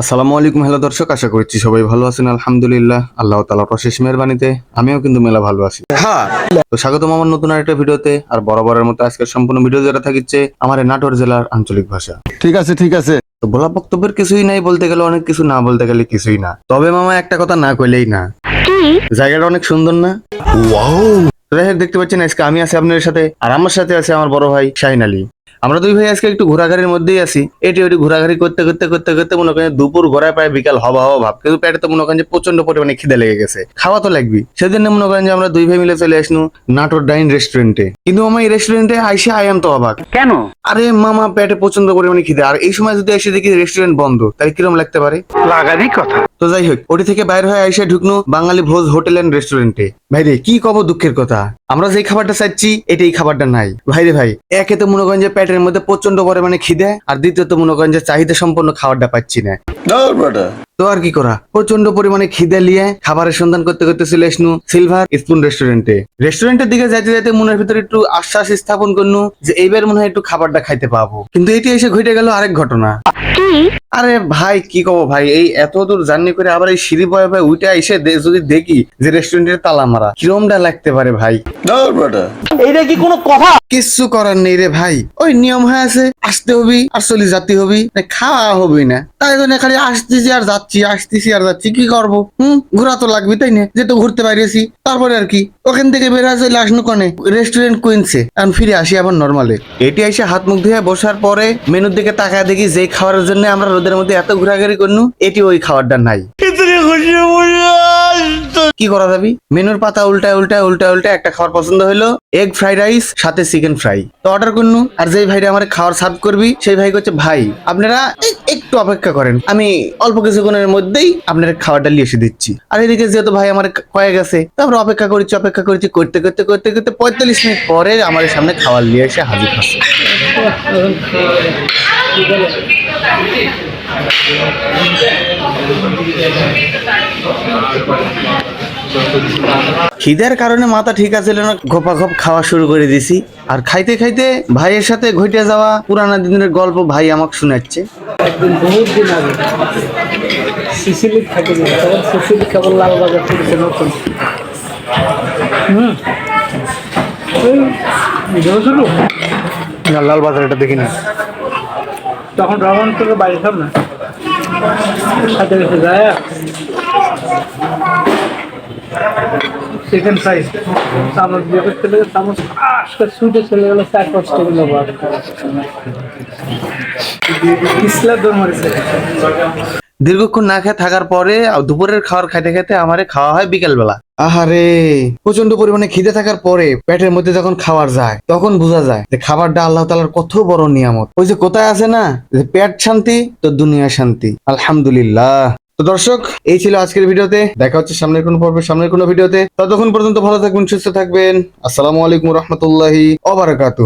আসসালামু আলাইকুম হ্যালো দর্শক আশা করছি সবাই ভালো আছেন আলহামদুলিল্লাহ। আল্লাহ তালার প্রশেষ মেহরবানিতে আমিও কিন্তু মেলা ভালো আছি। হ্যাঁ। তো স্বাগতম আমার নতুন আরেকটা ভিডিওতে আর বরাবরের মতো আজকের সম্পূর্ণ ভিডিও যেটা থাকিচ্ছে আমার এই নাটোর জেলার আঞ্চলিক ভাষা। ঠিক আছে ঠিক আছে। তো বলা বক্তব্যের কিছুই নাই বলতে গেলে অনেক কিছু না বলতে গেলে কিছুই না। তবে মামা একটা কথা না কইলেই না। জায়গাটা অনেক সুন্দর না? দেখতে পাচ্ছেন আজকে আমি আছি আপনাদের সাথে আর আমার সাথে আছে আমার বড় ভাই শাহিন আলী। আমরা দুই ভাই আজকে একটু ঘোরাঘাড়ির মধ্যেই আছি। এটি ওটি ঘোরাঘাড়ি করতে করতে করতে করতে মনে করেন দুপুর ঘোরায় প্রায় বিকাল হওয়া হওয়া ভাব। কিন্তু পেটে তো মনে করেন যে প্রচণ্ড পরিমাণে খিদে লেগে গেছে। খাওয়া তো লাগবে সেদিন মনে করেন যে আমরা দুই ভাই মিলে চলে আসনু নাটোর ডাইন রেস্টুরেন্টে। কিন্তু আমার এই রেস্টুরেন্টে আইসে আই আম তো অবাক। কেন? আরে মামা পেটে প্রচণ্ড পরিমাণে খিদে। আর এই সময় যদি এসে দেখি রেস্টুরেন্ট বন্ধ তাহলে কিরম লাগতে পারে? লাগারই কথা। তো যাই হোক ওটি থেকে বাইর হয়ে আইসে ঢুকনো বাঙালি ভোজ হোটেল এন্ড রেস্টুরেন্টে। ভাইরে, কি কব দুঃখের কথা? আমরা যেই খাবারটা চাইছি, এটাই খাবারটা নাই। ভাইরে ভাই, একে তো মনে করেন যে পেটের মধ্যে প্রচণ্ড পরিমাণে খিদে, আর দ্বিতীয়ত মনে যে চাহিদা সম্পন্ন খাবারটা পাচ্ছি না। তো আর কি করা? প্রচণ্ড পরিমাণে খিদে নিয়ে খাবারের সন্ধান করতে করতে চলে আসনু সিলভার স্পুন রেস্টুরেন্টে। রেস্টুরেন্টের দিকে যাইতে যাইতে মনের ভিতরে একটু আশ্বাস স্থাপন করনু যে এইবার মনে হয় একটু খাবারটা খাইতে পাবো। কিন্তু এটি এসে ঘটে গেল আরেক ঘটনা। আরে ভাই কি কব ভাই এই এত দূর জার্নি করে আবার এই সিঁড়ি বয়ে বয়ে উইটা এসে যদি দেখি যে রেস্টুরেন্টের তালা মারা কিরমটা লাগতে পারে ভাই? এইটা কি কোনো কথা? কিচ্ছু করার নেই রে ভাই। ওই নিয়ম হয়ে আছে আসতে হবি আর চলি যাতে হবি না খাওয়া হবি না। তাই জন্য খালি আসতেছি আর যাচ্ছি আসতেছি আর যাচ্ছি কি করব? হুম ঘোরা তো লাগবে তাই না? যেহেতু ঘুরতে বাইরেছি তারপরে আর কি ওখান থেকে বের চলে আসনু কনে? রেস্টুরেন্ট কুইন্সে এখন ফিরে আসি আবার নর্মালে এটি এসে হাত মুখ ধুয়ে বসার পরে মেনুর দিকে তাকায় দেখি যেই খাবারের জন্য আমরা রোদের মধ্যে এত ঘোরাঘুরি করনু এটি ওই খাবারটা নাই। কি করা যাবি? মেনুর পাতা উল্টা উল্টায় উল্টা উল্টা একটা খাবার পছন্দ হলো এগ ফ্রাইড রাইস সাথে চিকেন ফ্রাই তো অর্ডার করনু আর যেই ভাইটা আমার খাওয়ার সার্ভ করবি সেই ভাই করছে ভাই। আপনারা একটু অপেক্ষা করেন। আমি অল্প কিছুক্ষণের মধ্যেই আপনার খাবারটা নিয়ে এসে দিচ্ছি। আর এদিকে যেহেতু ভাই আমার কয়ে গেছে তারপর অপেক্ষা করছি অপেক্ষা করছি, করতে করতে করতে করতে পঁয়তাল্লিশ মিনিট পরে আমার সামনে খাবার নিয়ে এসে হাজির হচ্ছে। খিদের কারণে মাথা ঠিক আছে না, ঘোপা ঘোপ খাওয়া শুরু করে দিছি। আর খাইতে খাইতে ভাইয়ের সাথে ঘটে যাওয়া পুরানা দিনের গল্প ভাই আমাকে শোনাচ্ছে। একদিন বহুত দিন আগে সিসিলি থাকে না তখন সিসিলি কেবল লালবাজার থেকে নতুন হুম। ভিডিও লাল বাজার এটা দেখিনি। তখন রমন থেকে বাড়ি সব না। সাথে গেছে যায় সেকেন্ড সাইজ চামচ দিয়ে করতে লেগে চামচ সুইটে চলে গেলো চার পাঁচ টেবিল ওভার পিছলা দৌড় মারিছে দীর্ঘক্ষণ না খেয়ে থাকার পরে আর দুপুরের খাবার খাইতে খেতে আমারে খাওয়া হয় বিকেল বেলা আহারে প্রচণ্ড পরিমাণে খিদে থাকার পরে পেটের মধ্যে যখন খাবার যায় তখন বোঝা যায় যে খাবারটা আল্লাহ তালার কত বড় নিয়ামত। ওই যে কোথায় আছে না? যে পেট শান্তি তো দুনিয়া শান্তি। আলহামদুলিল্লাহ। তো দর্শক, এই ছিল আজকের ভিডিওতে। দেখা হচ্ছে সামনের কোনো পর্বে, সামনের কোনো ভিডিওতে। ততক্ষণ পর্যন্ত ভালো থাকবেন, সুস্থ থাকবেন। আসসালামু আলাইকুম রহমতুল্লাহি অবারাকাতু